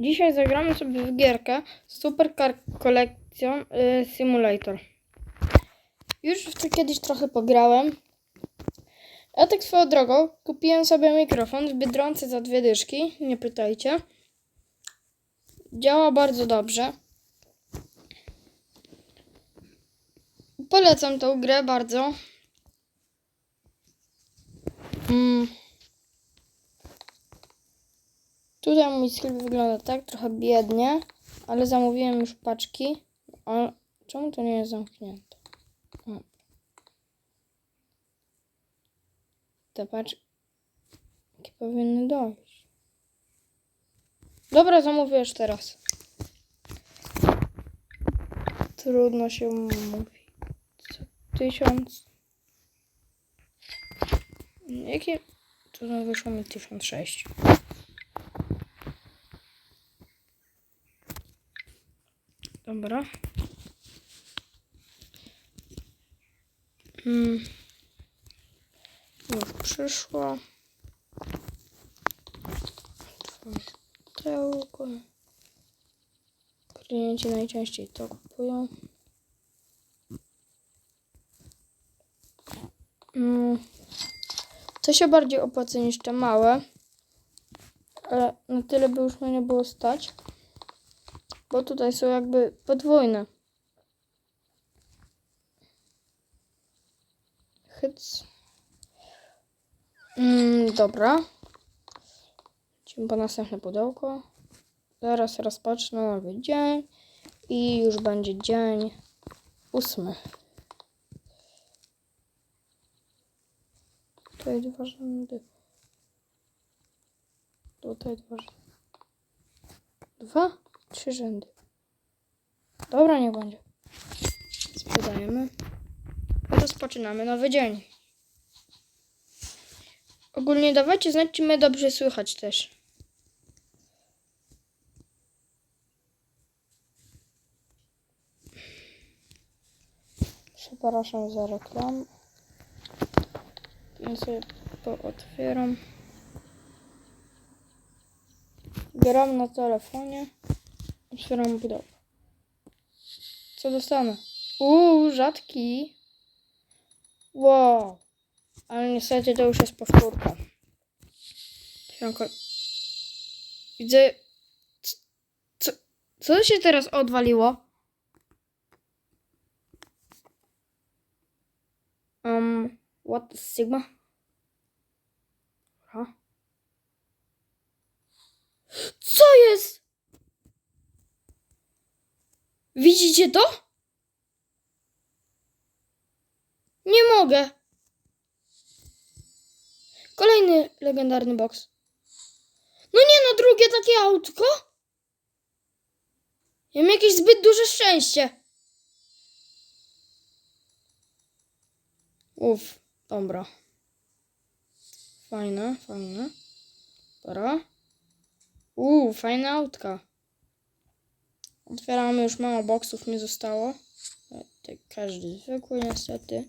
Dzisiaj zagramy sobie w gierkę Super Car Collection y, Simulator. Już w to kiedyś trochę pograłem. Ja tak swoją drogą kupiłem sobie mikrofon w Biedronce za dwie dyszki, nie pytajcie. Działa bardzo dobrze. Polecam tą grę bardzo. Mm. Tutaj mój sklep wygląda tak, trochę biednie, ale zamówiłem już paczki. A czemu to nie jest zamknięte? O. Te paczki powinny dojść. Dobra, zamówię już teraz. Trudno się mówi. Co tysiąc. Jakie? To wyszło mi 1006. Dobra. Mm. Już przyszło. Tyłko. Klienci najczęściej to kupują. Mm. To się bardziej opłaca niż te małe. Ale na tyle by już mnie nie było stać. Bo tutaj są jakby podwójne. Hyc. Mm, dobra. Lecimy po następne pudełko. Zaraz rozpocznę nowy dzień. I już będzie dzień ósmy. Tutaj dwa rzędy. Tutaj dwa rzędy. Dwa? Trzy rzędy. Dobra, nie będzie. Sprzedajemy. Rozpoczynamy nowy dzień. Ogólnie dawajcie znać, czy mnie dobrze słychać też. Przepraszam za reklamę. Ja sobie pootwieram. Gram na telefonie. Otwieram pudełko. Co dostanę? Uuu, rzadki. Wow. Ale niestety to już jest powtórka. Widzę... Co, co, co się teraz odwaliło? Um, what is Sigma? Dobra. Co jest? Widzicie to? Nie mogę. Kolejny legendarny box. No nie no, drugie takie autko? Ja mam jakieś zbyt duże szczęście. Uff, dobra. Fajne, fajne. Dobra. Uuu, fajne autka. Otwieramy już mało boksów mi zostało. E, Tak każdy zwykły niestety.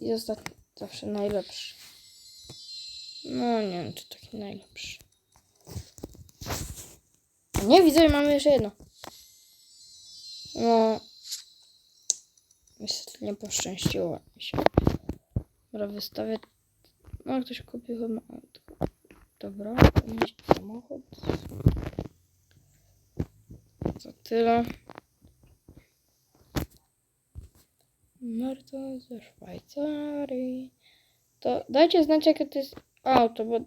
I ostatni zawsze najlepszy. No nie wiem czy taki najlepszy. Nie widzę, mamy jeszcze jedno. No. Niestety nie poszczęściło mi się. Dobra, wystawię. No ktoś kupił chyba. Dobra, samochód. Tyle. Marta ze Szwajcarii. To dajcie znać, jakie to jest auto, bo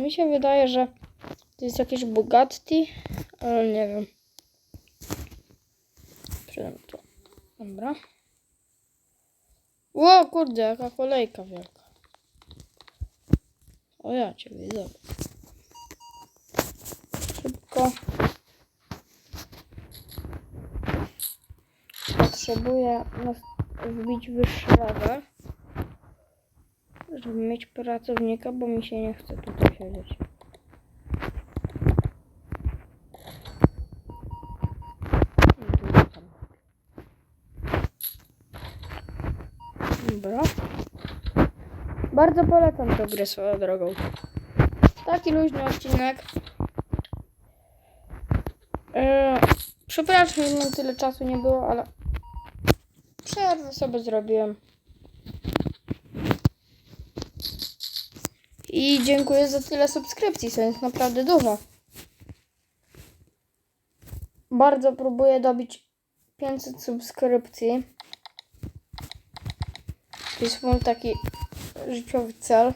mi się wydaje, że to jest jakieś Bugatti, ale nie wiem. Przydam to. Dobra. Ło, kurde, jaka kolejka wielka. O ja cię widzę. Szybko. Potrzebuję wbić wyższy level, żeby mieć pracownika, bo mi się nie chce tutaj siedzieć. Dobra. Bardzo polecam tę grę swoją drogą. Taki luźny odcinek. E, przepraszam, że tyle czasu nie było, ale przerwę sobie zrobiłem. I dziękuję za tyle subskrypcji, to jest naprawdę dużo. Bardzo próbuję dobić 500 subskrypcji. To jest mój taki życiowy cel.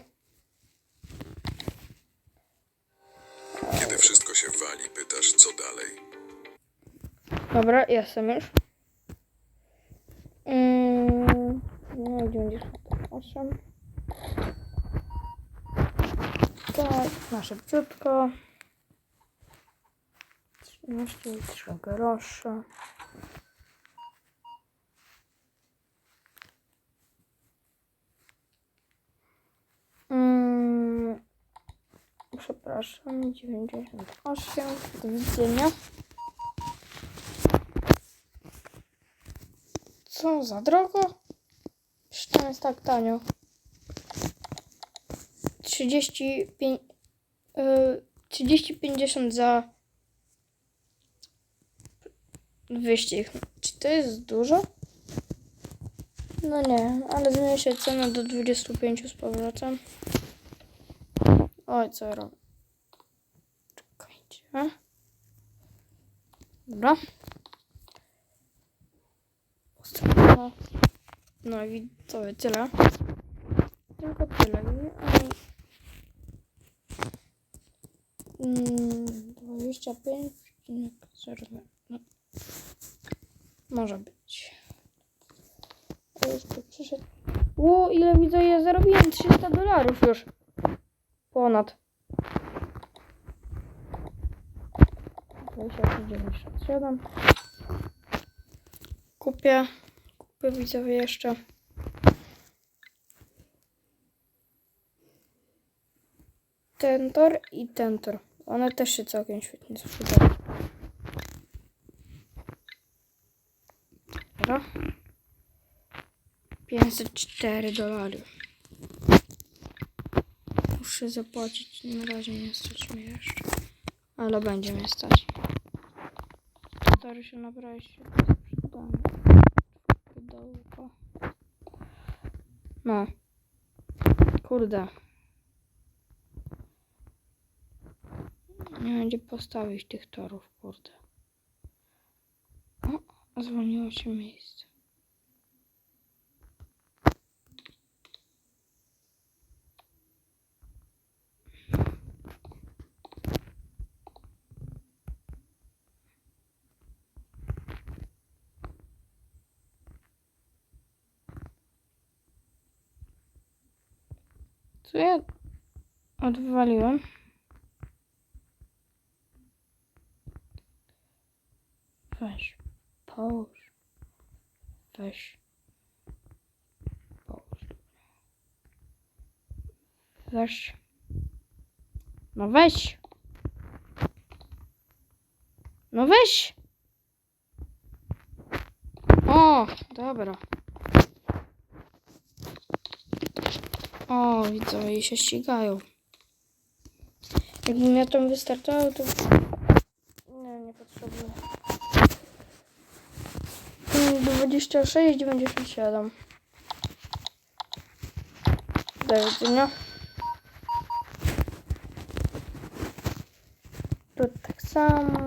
Kiedy wszystko się wali, pytasz, co dalej. Dobra, jestem już. Mm, no, 98. Tak, na szybciutko. 13 i 3 grosze. Mm, przepraszam, 98. Do widzenia. Co za drogo? To jest tak tanio. 35 yy, 30 50 za wyścig. Czy to jest dużo? No nie, ale zmniejszę cenę do 25 z powrotem. Oj, co robię? Czekajcie. Dobra. No i to tyle. Tylko tyle. Mm, 25,0. No. Może być. A Jeszcze przyszedł. Ło, ile widzę, ja zarobiłem 300 dolarów już. Ponad. 27. Kupię. Widzowie jeszcze. Ten tor i ten tor. One też się całkiem świetnie sprzedają. Dobra. 504 dolary. Muszę zapłacić. Na razie nie stać mnie jeszcze. Ale będzie mnie stać. Tory się naprawdę świetnie sprzedają. Pudełko. No. Kurde. Nie będzie postawić tych torów, kurde. O, zwolniło się miejsce. Co ja odwaliłem? Weź, połóż. Weź. Połóż. Weź. No weź. No weź. O, dobra. O, widzowie się ścigają. Jakby mnie tam wystarczało, to... Nie, nie potrzebuję. 26, 97. Do widzenia. Tu tak samo.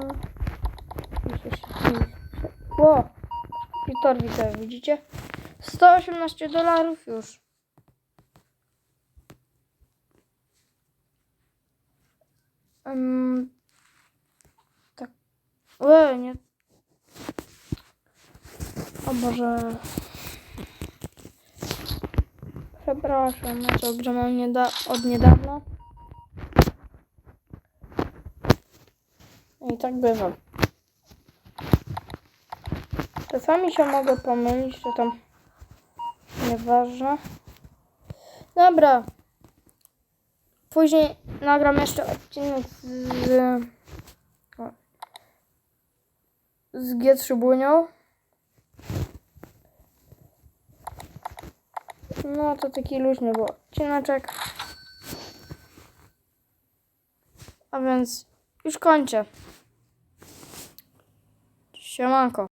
Ło! I tor widzę, widzicie? 118 dolarów już. Um, tak. Ue, nie. O Boże. Przepraszam, ja to grę nieda- od niedawna. I tak bywa. Czasami się mogę pomylić, że tam nieważne. Dobra. Później nagram jeszcze odcinek z, z G3 Bunią. No to taki luźny był odcineczek. A więc już kończę. Siemanko.